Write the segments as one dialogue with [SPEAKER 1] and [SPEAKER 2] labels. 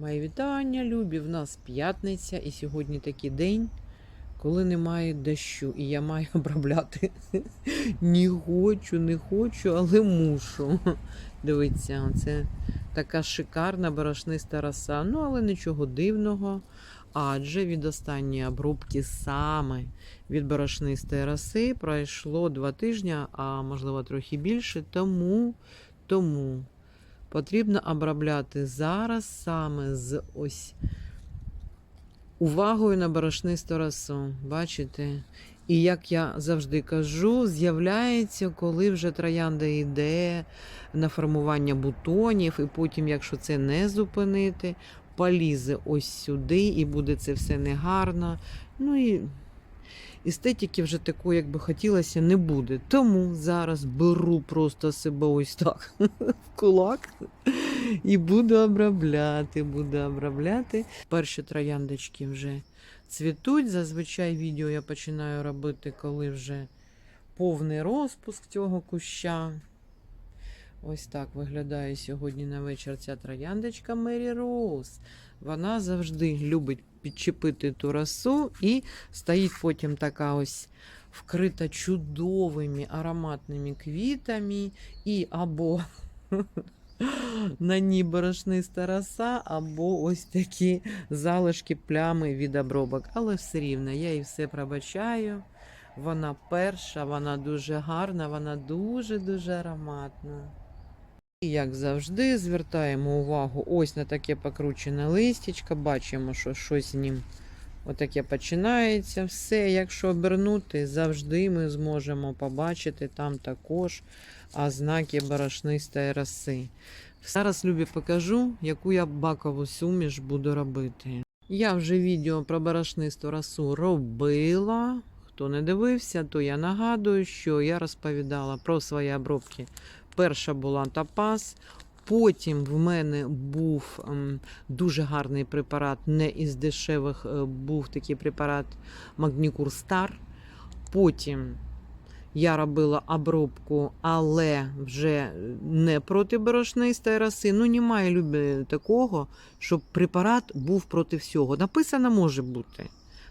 [SPEAKER 1] Мої вітання, любі. В нас п'ятниця, і сьогодні такий день, коли немає дощу, і я маю обробляти. Не хочу, не хочу, але мушу. Дивіться, це така шикарна борошниста роса. Ну, але нічого дивного. Адже від останньої обробки саме від борошнистої роси пройшло два тижні, а можливо трохи більше. Тому, тому потрібно обробляти зараз саме з ось увагою на борошнисту росу. Бачите? І як я завжди кажу, з'являється, коли вже троянда йде на формування бутонів, і потім, якщо це не зупинити, полізе ось сюди, і буде це все негарно. Ну і естетики вже такої, як би хотілося, не буде. Тому зараз беру просто себе ось так в кулак і буду обробляти, буду обробляти. Перші трояндочки вже цвітуть. Зазвичай відео я починаю робити, коли вже повний розпуск цього куща. Ось так виглядає сьогодні на вечір ця трояндочка Мері Роуз. Вона завжди любить підчепити ту росу і стоїть потім така ось вкрита чудовими ароматними квітами, і або на ній борошниста роса, або ось такі залишки плями від обробок. Але все рівно я їй все пробачаю. Вона перша, вона дуже гарна, вона дуже-дуже ароматна. І, як завжди, звертаємо увагу ось на таке покручене листячко. Бачимо, що щось з ним отаке починається. Все, якщо обернути, завжди ми зможемо побачити там також ознаки борошнистої роси. Зараз любі покажу, яку я бакову суміш буду робити. Я вже відео про борошнисту росу робила. Хто не дивився, то я нагадую, що я розповідала про свої обробки. Перша була топаз. Потім в мене був ем, дуже гарний препарат, не із дешевих, е, був такий препарат Магнікур Стар. Потім я робила обробку, але вже не проти борошнистої роси. Ну, немає любі такого, щоб препарат був проти всього. Написано може бути.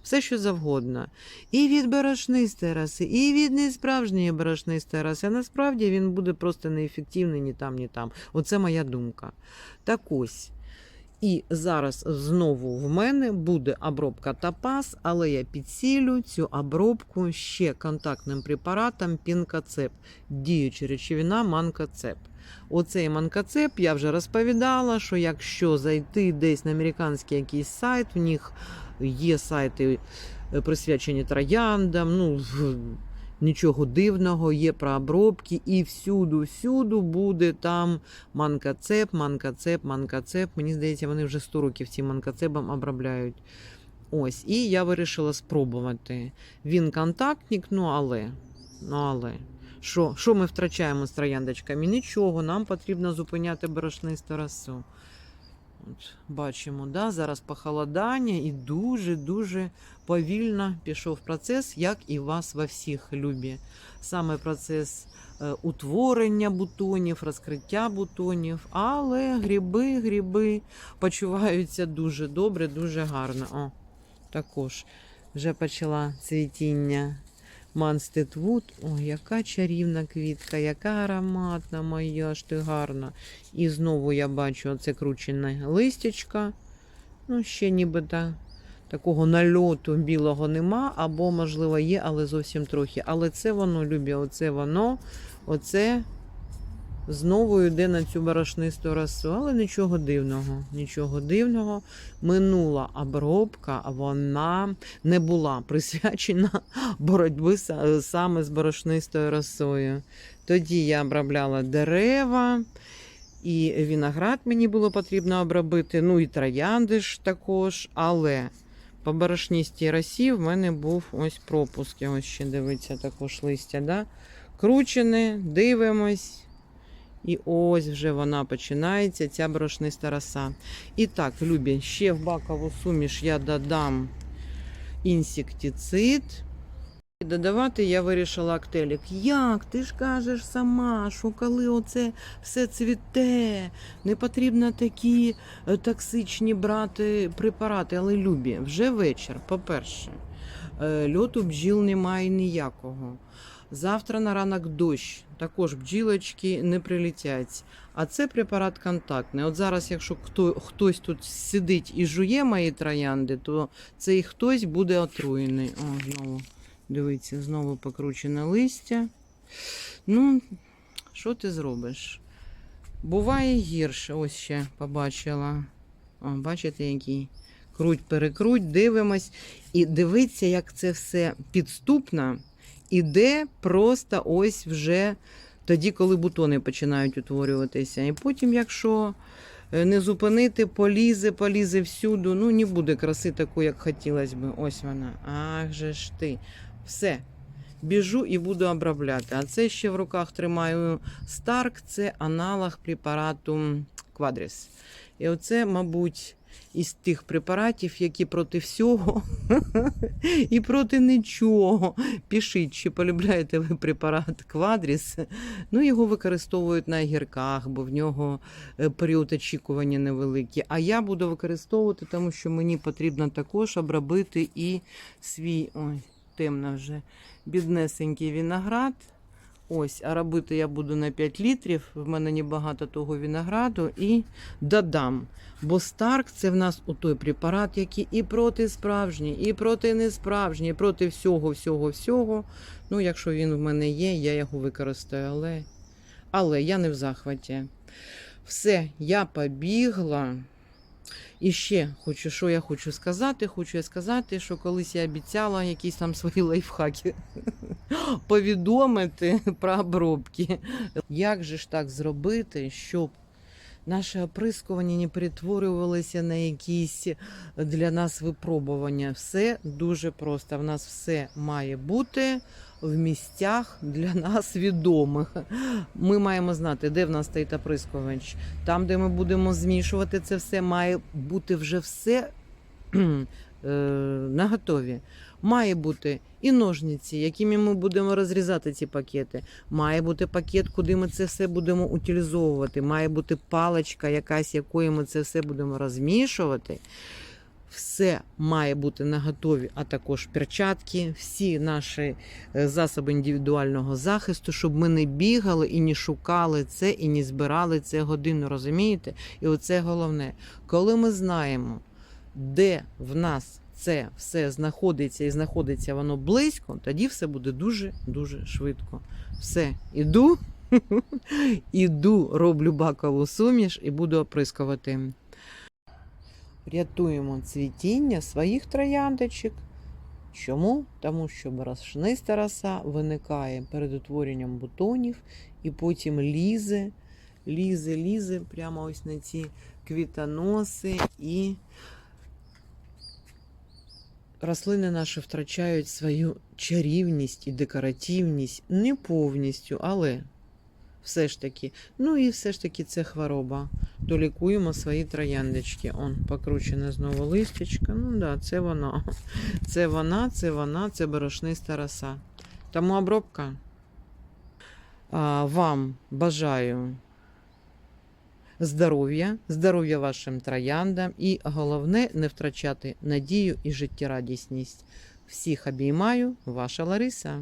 [SPEAKER 1] Все, що завгодно. І від борошнистої роси, і від несправжньої борошнистої роси. А насправді він буде просто неефективний ні там, ні там. Оце моя думка. Так ось. І зараз знову в мене буде обробка топаз, але я підсилю цю обробку ще контактним препаратом Пінкацеп, діюча речовина Манкацеп. Оцей манкацеп я вже розповідала, що якщо зайти десь на американський якийсь сайт, в них є сайти е, присвячені трояндам. ну, Нічого дивного, є про обробки, і всюду, всюду буде там манкацеп, манкацеп, манкацеп. Мені здається, вони вже 100 років цим манкацепом обробляють. Ось, і я вирішила спробувати. Він контактник, ну але. Ну але. Що, що ми втрачаємо з трояндочками? Нічого, нам потрібно зупиняти борошнисту росу. От, бачимо, да? зараз похолодання і дуже-дуже повільно пішов процес, як і вас во всіх любі. Саме процес е, утворення бутонів, розкриття бутонів, але гриби, гриби почуваються дуже добре, дуже гарно. О, також вже почала цвітіння Манстедвуд. Ой, яка чарівна квітка, яка ароматна моя ж ти гарна. І знову я бачу оце кручене листячка. Ну, ще нібито такого нальоту білого нема, або, можливо, є, але зовсім трохи. Але це воно, любі, оце воно, оце знову йде на цю борошнисту росу. Але нічого дивного, нічого дивного. Минула обробка, вона не була присвячена боротьби саме з борошнистою росою. Тоді я обробляла дерева. І виноград мені було потрібно обробити, ну і троянди ж також. Але по борошнистій росі в мене був ось пропуск. Ось ще дивиться також листя. Да? Кручене, дивимось. І ось вже вона починається, ця борошниста роса. І так, любі, ще в бакову суміш я додам інсектицид. Додавати я вирішила актелік. Як? Ти ж кажеш сама, що коли оце все цвіте, не потрібно такі е, токсичні брати препарати, але любі, вже вечір, по-перше, е, льоту бджіл немає ніякого. Завтра на ранок дощ, також бджілочки не прилетять. А це препарат контактний. От зараз, якщо хто, хтось тут сидить і жує мої троянди, то цей хтось буде отруєний. О, знову. Дивіться, знову покручене листя. Ну, що ти зробиш? Буває гірше, ось ще побачила. О, бачите, який круть, перекруть, дивимось. І дивіться, як це все підступно іде просто ось вже тоді, коли бутони починають утворюватися. І потім, якщо е, не зупинити, полізе, полізе всюди, ну не буде краси такої, як хотілося б. Ось вона. Ах же ж ти. Все. Біжу і буду обробляти. А це ще в руках тримаю Старк, це аналог препарату Квадріс. І оце, мабуть, із тих препаратів, які проти всього і проти нічого. Пишіть, чи полюбляєте ви препарат Квадріс. Ну, його використовують на гірках, бо в нього е, період очікування невеликий. А я буду використовувати, тому що мені потрібно також обробити і свій. Ой, темно вже біднесенький виноград. Ось, а робити я буду на 5 літрів. В мене небагато того винограду і додам. Бо Старк це в нас у той препарат, який і проти справжній, і проти несправжній, і проти всього, всього, всього. Ну, якщо він в мене є, я його використаю. Але, але я не в захваті. Все, я побігла. І ще хочу, що я хочу сказати. Хочу я сказати, що колись я обіцяла якісь там свої лайфхаки повідомити про обробки. Як же ж так зробити, щоб наше оприскування не перетворювалося на якісь для нас випробування? Все дуже просто. В нас все має бути в місцях для нас відомих. Ми маємо знати, де в нас стоїть оприскувач. Там, де ми будемо змішувати це все, має бути вже все е, наготові. Має бути і ножниці, якими ми будемо розрізати ці пакети. Має бути пакет, куди ми це все будемо утилізовувати. Має бути паличка, якась, якою ми це все будемо розмішувати. Все має бути наготові, а також перчатки, всі наші е, засоби індивідуального захисту, щоб ми не бігали і не шукали це, і не збирали це годину. Розумієте? І оце головне, коли ми знаємо, де в нас це все знаходиться і знаходиться воно близько, тоді все буде дуже дуже швидко. Все, іду, іду, роблю бакову суміш і буду оприскувати. Рятуємо цвітіння своїх трояндочок. Чому? Тому що борошниста роса виникає перед утворенням бутонів і потім лізе, лізе, лізе прямо ось на ці квітоноси і рослини наші втрачають свою чарівність і декоративність не повністю, але все ж таки. Ну і все ж таки це хвороба. То лікуємо свої трояндочки. Он покручене знову листячка. Ну да, це вона. Це вона, це вона, це борошниста роса. Тому обробка. А, вам бажаю здоров'я, здоров'я вашим трояндам і головне не втрачати надію і життєрадісність. Всіх обіймаю, ваша Лариса.